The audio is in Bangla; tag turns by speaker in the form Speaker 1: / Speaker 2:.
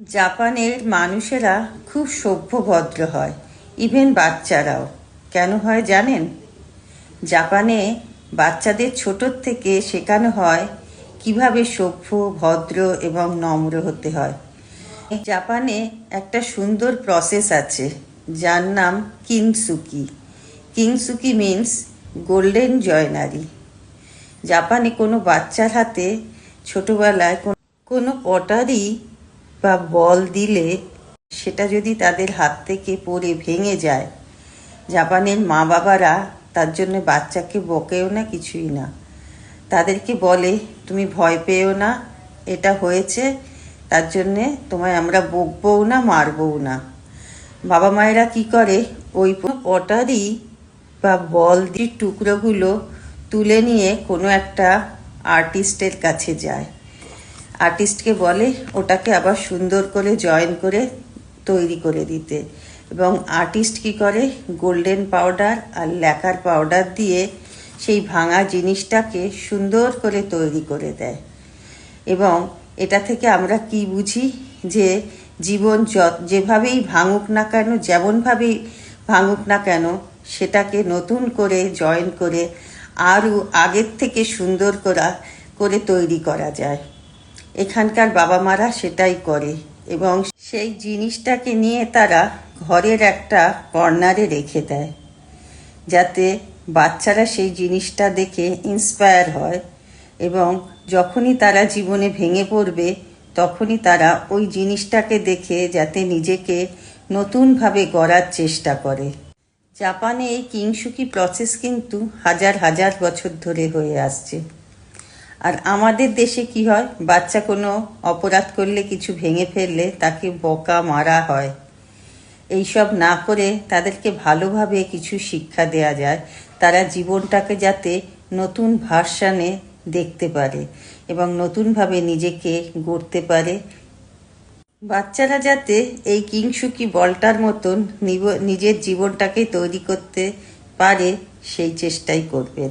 Speaker 1: জাপানের মানুষেরা খুব সভ্য ভদ্র হয় ইভেন বাচ্চারাও। কেন হয় জানেন? জাপানে বাচ্চাদের ছোটোর থেকে শেখানো হয় কীভাবে সভ্য, ভদ্র এবং নম্র হতে হয়। জাপানে একটা সুন্দর প্রসেস আছে, যার নাম কিংসুকি। কিংসুকি মিন্স গোল্ডেন জয়নারি জাপানে কোনো বাচ্চার হাতে ছোটবেলায় কোনো পটারি বা বল দিলে সেটা যদি তাদের হাত থেকে পড়ে ভেঙে যায়। জাপানের মা বাবারা তার জন্য বাচ্চাকে বকেও না কিছুই না। তাদেরকে বলে, তুমি ভয় পেও না, এটা হয়েছে, তার জন্যে তোমায় আমরা বকবও না, মারবও না। বাবা মায়েরা কি করে? ওই পটারি বা বল দিয়ে টুকরোগুলো তুলে নিয়ে কোনো একটা আর্টিস্টের কাছে যায়। আর্টিস্টকে বলে ওটাকে আবার সুন্দর করে জয়েন করে তৈরি করে দিতে। এবং আর্টিস্ট কি করে? গোল্ডেন পাউডার আর ল্যাকার পাউডার দিয়ে সেই ভাঙা জিনিসটাকে সুন্দর করে তৈরি করে দেয়। এবং এটা থেকে আমরা কি বুঝি? যে জীবন যেভাবেই ভাঙুক না কেন, যেমনভাবেই ভাঙুক না কেন, সেটাকে নতুন করে জয়েন করে আরও আগের থেকে সুন্দর করা, করে তৈরি করা যায়। এখানকার বাবা মারা সেটাই করে এবং সেই জিনিসটাকে নিয়ে তারা ঘরের একটা কর্নারে রেখে দেয়। যাতে বাচ্চারা সেই জিনিসটা দেখে ইন্সপায়ার হয় এবং যখনই তারা জীবনে ভেঙে পড়বে, তখনই তারা ওই জিনিসটাকে দেখে যাতে নিজেকে নতুনভাবে গড়ার চেষ্টা করে। জাপানে এই কিংসুকি প্রসেস কিন্তু হাজার হাজার বছর ধরে হয়ে আসছে। আর আমাদের দেশে কি হয়? বাচ্চা কোনো অপরাধ করলে, কিছু ভেঙে ফেললে তাকে বকা মারা হয়। এইসব না করে তাদেরকে ভালোভাবে কিছু শিক্ষা দেয়া যায়। তারা জীবনটাকে যাতে নতুন ভার্সানে দেখতে পারে এবং নতুনভাবে নিজেকে গড়তে পারে। বাচ্চারা যাতে এই কিংসুকি বলটার মতন নিজের জীবনটাকে তৈরি করতে পারে, সেই চেষ্টাই করবেন।